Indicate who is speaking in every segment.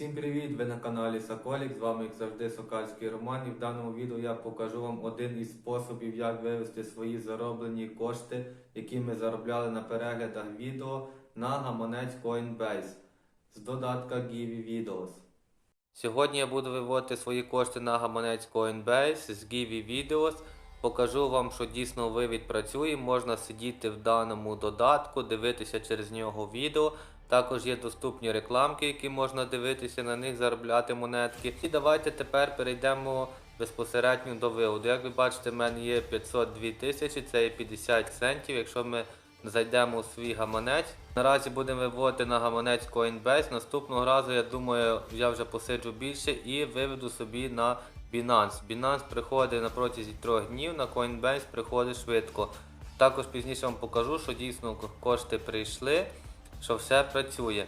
Speaker 1: Всім привіт! Ви на каналі Соколік. З вами як завжди Сокальський Роман. І в даному відео я покажу вам один із способів, як вивести свої зароблені кошти, які ми заробляли на переглядах відео на гаманець Coinbase з додатка Givi Videos. Сьогодні я буду виводити свої кошти на гаманець Coinbase з Givi Videos. Покажу вам, що дійсно вивід працює. Можна сидіти в даному додатку, дивитися через нього відео. Також є доступні рекламки, які можна дивитися на них, заробляти монетки. І давайте тепер перейдемо безпосередньо до виводу. Як ви бачите, в мене є 502 тисячі, це є 50 центів. Якщо ми зайдемо у свій гаманець, наразі будемо виводити на гаманець Coinbase. Наступного разу, я думаю, я вже посиджу більше і виведу собі на Binance. Binance приходить на протязі трьох днів, на Coinbase приходить швидко. Також пізніше вам покажу, що дійсно кошти прийшли, що все працює.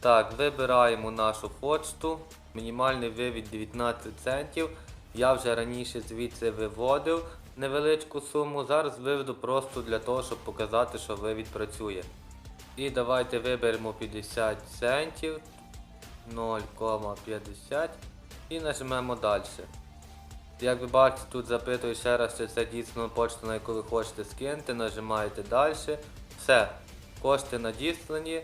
Speaker 1: Так, вибираємо нашу почту. Мінімальний вивід 19 центів. Я вже раніше звідси виводив невеличку суму. Зараз виведу просто для того, щоб показати, що вивід працює. І давайте виберемо 50 центів 0,50 і нажмемо далі. Як ви бачите, тут запитую ще раз, чи це дійсно почта, на яку ви хочете скинути, нажимаєте далі. Все, кошти надіслані.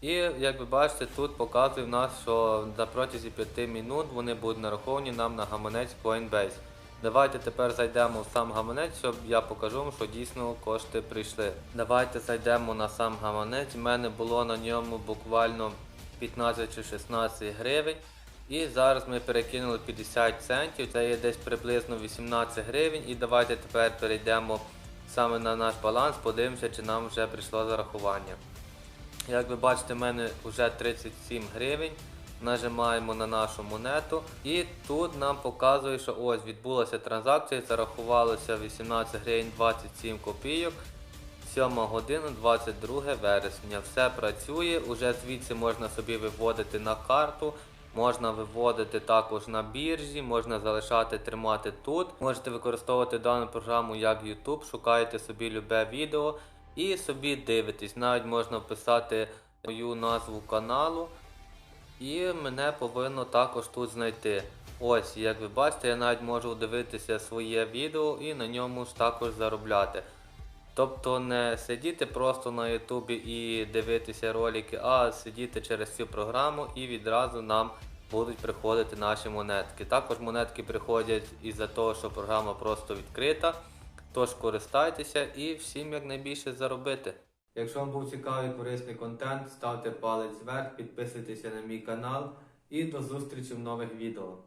Speaker 1: І як ви бачите, тут показує в нас, що на протязі 5 минут вони будуть нараховані нам на гаманець Coinbase. Давайте тепер зайдемо в сам гаманець, щоб я покажу вам, що дійсно кошти прийшли. Давайте зайдемо на сам гаманець. У мене було на ньому буквально 15 чи 16 гривень. І зараз ми перекинули 50 центів, це є десь приблизно 18 гривень. І давайте тепер перейдемо саме на наш баланс, подивимося, чи нам вже прийшло зарахування. Як ви бачите, в мене вже 37 гривень. Нажимаємо на нашу монету, і тут нам показує, що ось відбулася транзакція, зарахувалося 18 гривень 27 копійок. 7 година 22 вересня. Все працює. Уже звідси можна собі виводити на карту. Можна виводити також на біржі, можна залишати тримати тут. Можете використовувати дану програму як YouTube, шукаєте собі любе відео і собі дивитесь. Навіть можна вписати мою назву каналу. І мене повинно також тут знайти. Ось, як ви бачите, я навіть можу дивитися своє відео і на ньому ж також заробляти. Тобто не сидіти просто на Ютубі і дивитися ролики, а сидіти через цю програму і відразу нам будуть приходити наші монетки. Також монетки приходять із-за того, що програма просто відкрита. Тож користайтеся і всім якнайбільше заробити. Якщо вам був цікавий корисний контент, ставте палець вверх, підписуйтеся на мій канал і до зустрічі в нових відео.